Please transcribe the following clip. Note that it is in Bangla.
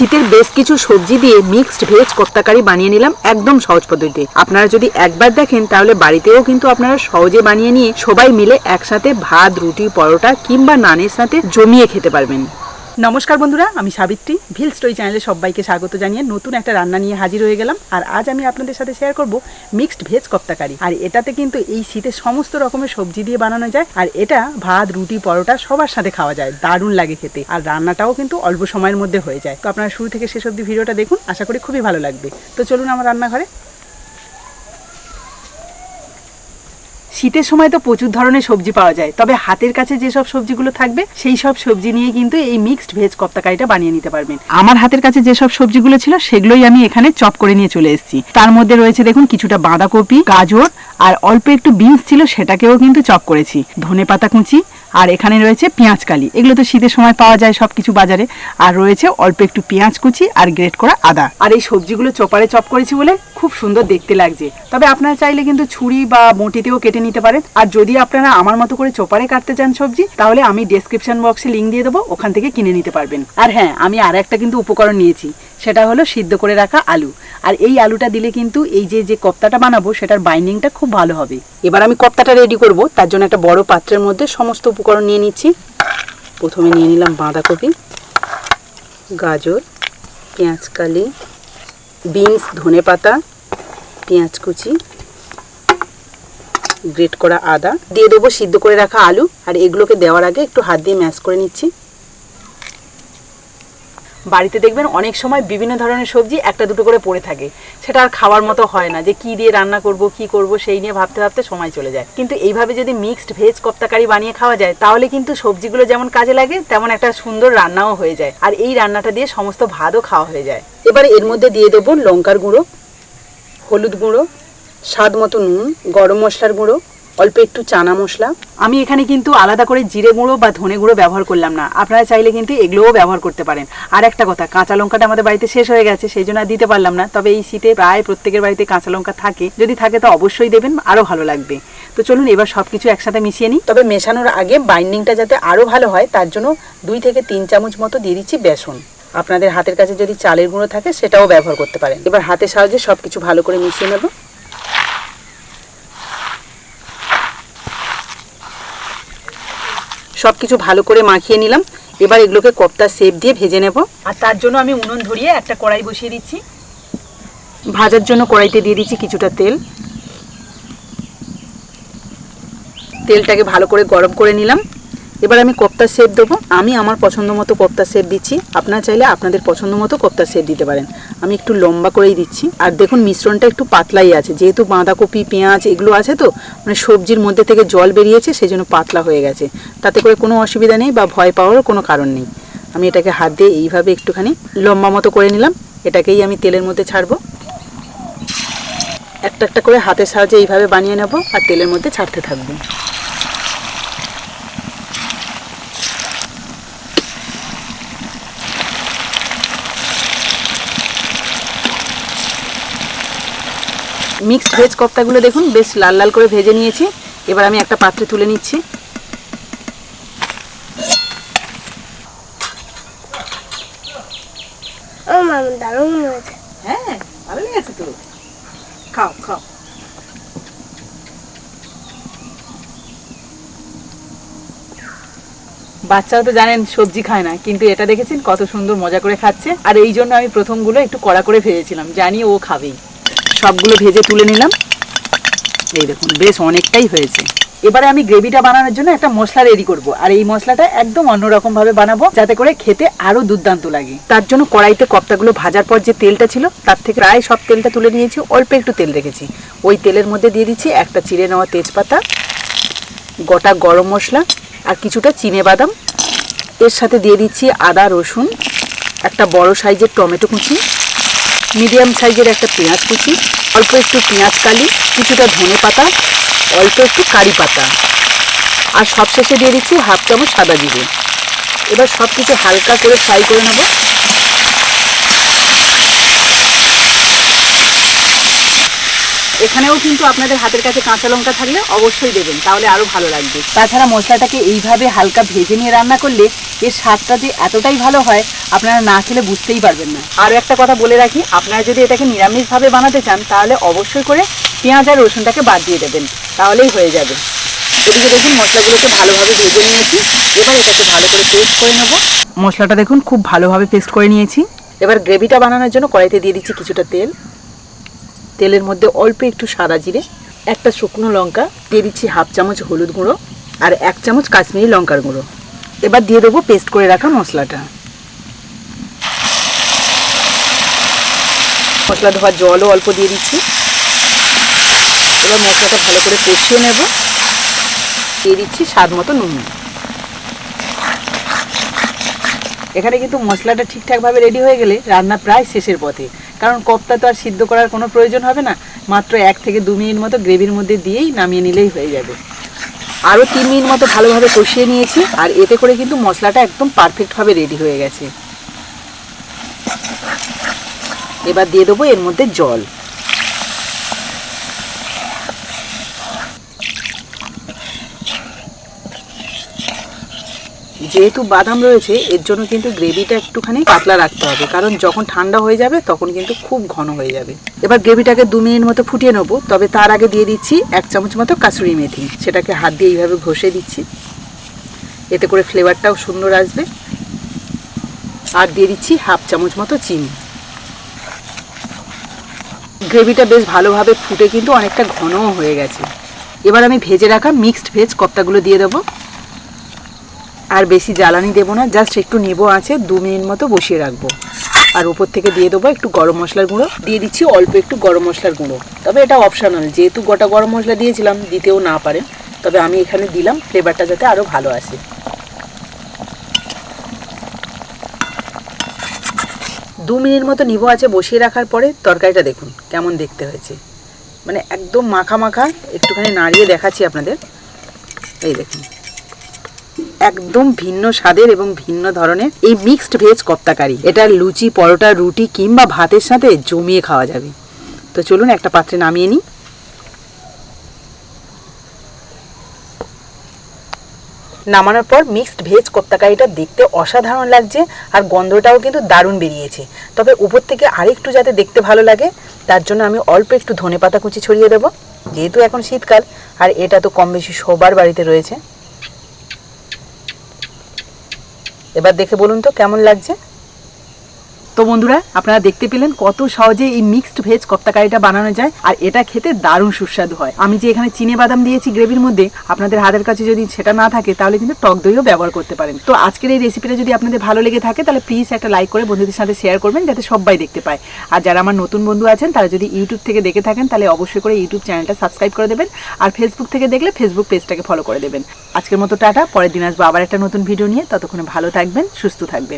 শীতের বেশ কিছু সবজি দিয়ে মিক্সড ভেজ কোপ্তাকারি বানিয়ে নিলাম একদম সহজ পদ্ধতিতে। আপনারা যদি একবার দেখেন, তাহলে বাড়িতেও কিন্তু আপনারা সহজে বানিয়ে নিয়ে সবাই মিলে একসাথে ভাত, রুটি, পরোটা কিংবা নানের সাথে জমিয়ে খেতে পারবেন। নমস্কার বন্ধুরা, আমি সাবিত্রী। ভিল স্টোরি চ্যানেলে সবাইকে স্বাগত জানিয়ে নতুন একটা রান্না নিয়ে হাজির হয়ে গেলাম। আর আজ আমি আপনাদের সাথে শেয়ার করব মিক্সড ভেজ কপ্তাকারি। আর এটাতে কিন্তু এই শীতে সমস্ত রকমের সবজি দিয়ে বানানো যায়। আর এটা ভাত, রুটি, পরোটা সবার সাথে খাওয়া যায়। দারুণ লাগে খেতে। আর রান্নাটাও কিন্তু অল্প সময়ের মধ্যে হয়ে যায়। তো আপনারা শুরু থেকে শেষ অব্দি ভিডিওটা দেখুন। আশা করি খুবই ভালো লাগবে। তো চলুন আমার রান্নাঘরে। শীতের সময় তো প্রচুর ধরনের সবজি পাওয়া যায়। তবে হাতের কাছে যেসব সবজিগুলো থাকবে, সেই সব সবজি নিয়ে কিন্তু এই মিক্সড ভেজ কপ্তাকারিটা বানিয়ে নিতে পারবেন। আমার হাতের কাছে যেসব সবজিগুলো ছিল, সেগুলোই আমি এখানে চপ করে নিয়ে চলে এসেছি। তার মধ্যে রয়েছে দেখুন কিছুটা বাঁধাকপি, গাজর, আর অল্প একটু বিনস ছিল, সেটাকেও কিন্তু চপ করেছি। ধনে পাতা কুচি আর এখানে রয়েছে পেঁয়াজ কালি। এগুলো তো শীতের সময় পাওয়া যায় সব কিছু বাজারে। আর রয়েছে অল্প একটু পেঁয়াজ কুচি আর গ্রেট করা আদা। আর এই সবজিগুলো চপারে চপ করেছি বলে খুব সুন্দর দেখতে লাগছে। তবে আপনারা চাইলে কিন্তু ছুরি বা বটিতেও কেটে নিতে পারেন। আর যদি আপনারা আমার মতো করে চপারে কাটতে চান সবজি, তাহলে আমি ডেসক্রিপশন বক্সে লিঙ্ক দিয়ে দেবো, ওখান থেকে কিনে নিতে পারবেন। আর হ্যাঁ আমি আর একটা কিন্তু উপকরণ নিয়েছি। সেটা হলো সিদ্ধ করে রাখা আলু। আর এই আলুটা দিলে কিন্তু এই যে যে কপ্তাটা বানাবো, সেটার বাইন্ডিংটা খুব ভালো হবে। এবার আমি কপ্তাটা রেডি করব। তার জন্য একটা বড় পাত্রের মধ্যে সমস্ত উপকরণ নিয়ে নিচ্ছি। প্রথমে নিয়ে নিলাম বাঁধাকপি, গাজর পেঁয়াজকালি বিনস, ধনে পাতা, পেঁয়াজ কুচি গ্রেট করা আদা। দিয়ে দেবো সিদ্ধ করে রাখা আলু। আর এগুলোকে দেওয়ার আগে একটু হাত দিয়ে ম্যাশ করে নিচ্ছি। বাড়িতে দেখবেন অনেক সময় বিভিন্ন ধরনের সবজি একটা দুটো করে পড়ে থাকে। সেটা আর খাওয়ার মতো হয় না যে কি দিয়ে রান্না করব, কি করব, সেই নিয়ে ভাবতে ভাবতে সময় চলে যায়। কিন্তু এইভাবে যদি মিক্সড ভেজ কপ্তাকারি বানিয়ে খাওয়া যায়, তাহলে কিন্তু সবজিগুলো যেমন কাজে লাগে, তেমন একটা সুন্দর রান্নাও হয়ে যায়। আর এই রান্নাটা দিয়ে সমস্ত ভাতও খাওয়া হয়ে যায়। এবারে এর মধ্যে দিয়ে দেবো লঙ্কার গুঁড়ো, হলুদ গুঁড়ো, স্বাদ মতো নুন, গরম মশলার গুঁড়ো অল্প একটু চানা মশলা। আমি এখানে কিন্তু আলাদা করে জিরে গুঁড়ো বা ধনে গুঁড়ো ব্যবহার করলাম না। আপনারা চাইলে কিন্তু এগুলোও ব্যবহার করতে পারেন। আর একটা কথা, কাঁচা লঙ্কাটা আমাদের বাড়িতে শেষ হয়ে গেছে, সেই জন্য দিতে পারলাম না। তবে এই শীতে প্রায় প্রত্যেকের বাড়িতে কাঁচা লঙ্কা থাকে। যদি থাকে তো অবশ্যই দেবেন, আরও ভালো লাগবে। তো চলুন এবার সব কিছু একসাথে মিশিয়ে নিই। তবে মেশানোর আগে বাইন্ডিংটা যাতে আরও ভালো হয়, তার জন্য দুই থেকে তিন চামচ মতো দিয়ে দিচ্ছি বেসন। আপনাদের হাতের কাছে যদি চালের গুঁড়ো থাকে, সেটাও ব্যবহার করতে পারেন। এবার হাতের সাহায্যে সব কিছু ভালো করে মিশিয়ে নেব। সব কিছু ভালো করে মাখিয়ে নিলাম। এবার এগুলোকে কপ্তা শেপ দিয়ে ভেজে নেব। আর তার জন্য আমি উনুন ধরিয়ে একটা কড়াই বসিয়ে দিচ্ছি। ভাজার জন্য কড়াইতে দিয়ে দিচ্ছি কিছুটা তেল। তেলটাকে ভালো করে গরম করে নিলাম। এবার আমি কোপ্তা শেপ দেবো। আমি আমার পছন্দ মতো কোপ্তা শেপ দিচ্ছি। আপনারা চাইলে আপনাদের পছন্দ মতো কোপ্তা শেপ দিতে পারেন। আমি একটু লম্বা করেই দিচ্ছি। আর দেখুন, মিশ্রণটা একটু পাতলাই আছে। যেহেতু বাঁধাকপি, পেঁয়াজ এগুলো আছে তো মানে সবজির মধ্যে থেকে জল বেরিয়েছে সেই জন্য পাতলা হয়ে গেছে। তাতে করে কোনো অসুবিধা নেই বা ভয় পাওয়ারও কোনো কারণ নেই। আমি এটাকে হাত দিয়ে এইভাবে একটুখানি লম্বা মতো করে নিলাম। এটাকেই আমি তেলের মধ্যে ছাড়বো। একটা একটা করে হাতের সাহায্যে এইভাবে বানিয়ে নেব আর তেলের মধ্যে ছাড়তে থাকব। মিক্সড ভেজ কপ্তাগুলো দেখুন বেশ লাল লাল করে ভেজে নিয়েছি। এবার আমি একটা পাত্রে তুলে নিচ্ছি। হ্যাঁ ভালো লেগেছে তো। খাও খাও। বাচ্চাও তো জানেন সবজি খায় না কিন্তু এটা দেখেছেন কত সুন্দর মজা করে খাচ্ছে। আর এই জন্য আমি প্রথমগুলো একটু কড়া করে ভেজেছিলাম জানি ও খাবেই। সবগুলো ভেজে তুলে নিলাম। এই দেখুন, বেশ অনেকটাই হয়েছে। এবারে আমি গ্রেভিটা বানানোর জন্য একটা মশলা রেডি করব। আর এই মশলাটা একদম অন্যরকম ভাবে বানাবো, যাতে করে খেতে আরও দুর্দান্ত লাগে। তার জন্য কড়াইতে কপ্তাগুলো ভাজার পর যে তেলটা ছিল, তার থেকে প্রায় সব তেলটা তুলে নিয়েছি। অল্প একটু তেল রেখেছি। ওই তেলের মধ্যে দিয়ে দিচ্ছি একটা চিড়ে নেওয়া তেজপাতা, গোটা গরম মশলা, আর কিছুটা চিনে বাদাম। এর সাথে দিয়ে দিচ্ছি আদা রসুন, একটা বড় সাইজের টমেটো কুচি মিডিয়াম সাইজের একটা পেঁয়াজ কুচি, অল্প একটু পেঁয়াজ কালি, কিছুটা ধনে পাতা, অল্প একটু কারি পাতা। আর সবশেষে দিয়ে দিচ্ছি হাফ চামচ সাদা জিরে। এবার সব কিছু হালকা করে ফ্রাই করে নেব। এখানেও কিন্তু আপনাদের হাতের কাছে কাঁচা লঙ্কা থাকলে অবশ্যই দেবেন তাহলে আরও ভালো লাগবে। তাছাড়া মশলাটাকে এইভাবে হালকা ভেজে নিয়ে রান্না করলে এর স্বাদটা যে এতটাই ভালো হয় আপনারা না খেলে বুঝতেই পারবেন না। আরও একটা কথা বলে রাখি আপনারা যদি এটাকে নিরামিষভাবে বানাতে চান তাহলে অবশ্যই করে পেঁয়াজ আর রসুনটাকে বাদ দিয়ে দেবেন তাহলেই হয়ে যাবে। এদিকে দেখুন মশলাগুলোকে ভালোভাবে ভেজে নিয়েছি এবার এটাকে ভালো করে পেস্ট করে নেব। মশলাটা দেখুন খুব ভালোভাবে পেস্ট করে নিয়েছি। এবার গ্রেভিটা বানানোর জন্য কড়াইতে দিয়ে দিচ্ছি কিছুটা তেল। তেলের মধ্যে অল্প একটু সাদা জিরে, একটা শুকনো লঙ্কা, দিয়ে দিচ্ছি হাফ চামচ হলুদ গুঁড়ো আর এক চামচ কাশ্মীরি লঙ্কার গুঁড়ো। এবার দিয়ে দেবো পেস্ট করে রাখা মশলাটা। মশলা ধোয়ার জলও অল্প দিয়ে দিচ্ছি। এবার মশলাটা ভালো করে কষিয়ে নেব। দিয়ে দিচ্ছি স্বাদ মতো নুন। এখানে কিন্তু মশলাটা ঠিকঠাকভাবে রেডি হয়ে গেলে রান্না প্রায় শেষের পথে। কারণ কপ্তা তো আর সিদ্ধ করার কোনো প্রয়োজন হবে না। মাত্র এক থেকে দু মিনিট মতো গ্রেভির মধ্যে দিয়েই নামিয়ে নিলেই হয়ে যাবে। আরও তিন মিনিট মতো ভালোভাবে কষিয়ে নিয়েছি, আর এতে করে কিন্তু মশলাটা একদম পারফেক্টভাবে রেডি হয়ে গেছে। এবার দিয়ে দেবো এর মধ্যে জল। যেহেতু বাদাম রয়েছে, এর জন্য কিন্তু গ্রেভিটা একটুখানি পাতলা রাখতে হবে। কারণ যখন ঠান্ডা হয়ে যাবে, তখন কিন্তু খুব ঘন হয়ে যাবে। এবার গ্রেভিটাকে দু মিনিট মতো ফুটিয়ে নেব। তবে তার আগে দিয়ে দিচ্ছি এক চামচ মতো কাসুরি মেথি। সেটাকে হাত দিয়ে এইভাবে ঘষে দিচ্ছি। এতে করে ফ্লেভারটাও সুন্দর আসবে। আর দিয়ে দিচ্ছি হাফ চামচ মতো চিনি। গ্রেভিটা বেশ ভালোভাবে ফুটে কিন্তু অনেকটা ঘনও হয়ে গেছে। এবার আমি ভেজে রাখা মিক্সড ভেজ কপ্তাগুলো দিয়ে দেবো। আর বেশি জ্বালানি দেবো না জাস্ট একটু নেব আছে, দু মিনিট মতো বসিয়ে রাখব। আর উপর থেকে দিয়ে দেবো একটু গরম মশলার গুঁড়ো। দিয়ে দিচ্ছি অল্প একটু গরম মশলার গুঁড়ো। তবে এটা অপশনাল যেহেতু গোটা গরম মশলা দিয়েছিলাম, দিতেও না পারেন তবে আমি এখানে দিলাম ফ্লেভারটা যাতে আরও ভালো আসে। দু মিনিট মতো নিবো আছে, বসিয়ে রাখার পরে তরকারিটা দেখুন, কেমন দেখতে হয়েছে। মানে একদম মাখা মাখা, একটুখানি নাড়িয়ে দেখাচ্ছি আপনাদের। এই দেখুন। একদম ভিন্ন স্বাদের এবং ভিন্ন ধরনের এই মিক্সড ভেজ কপ্তাকারি। এটা লুচি, পরোটা, রুটি কিংবা ভাতের সাথে জমিয়ে খাওয়া যাবে। তো চলুন একটা পাত্রে নামিয়ে নিই। নামানোর পর মিক্সড ভেজ কোপ্তাকারিটা দেখতে অসাধারণ লাগছে আর গন্ধটাও কিন্তু দারুণ বেরিয়েছে। তবে উপর থেকে আরেকটু যাতে দেখতে ভালো লাগে, তার জন্য আমি অল্প একটু ধনে পাতা কুচি ছড়িয়ে দেবো, যেহেতু এখন শীতকাল, আর এটা তো কম বেশি সবার বাড়িতে রয়েছে। এবার দেখে বলুন তো কেমন লাগছে? তো বন্ধুরা, আপনারা দেখতে পেলেন কত সহজে এই মিক্সড ভেজ কপ্তাকারিটা বানানো যায়, আর এটা খেতে দারুণ সুস্বাদু হয়। আমি যে এখানে চিনে বাদাম দিয়েছি গ্রেভির মধ্যে, আপনাদের হাতের কাছে যদি সেটা না থাকে, তাহলে কিন্তু টক দইও ব্যবহার করতে পারেন। তো আজকের এই রেসিপিটা যদি আপনাদের ভালো লেগে থাকে, তাহলে প্লিজ একটা লাইক করে বন্ধুদের সাথে শেয়ার করবেন, যাতে সবাই দেখতে পায়। আর যারা আমার নতুন বন্ধু আছেন, তারা যদি ইউটিউব থেকে দেখে থাকেন, তাহলে অবশ্যই করে ইউটিউব চ্যানেলটা সাবস্ক্রাইব করে দেবেন, আর ফেসবুক থেকে দেখলে ফেসবুক পেজটাকে ফলো করে দেবেন। আজকের মতো টাটা, পরের দিন আসব আবার একটা নতুন ভিডিও নিয়ে, ততক্ষণে ভালো থাকবেন, সুস্থ থাকবেন।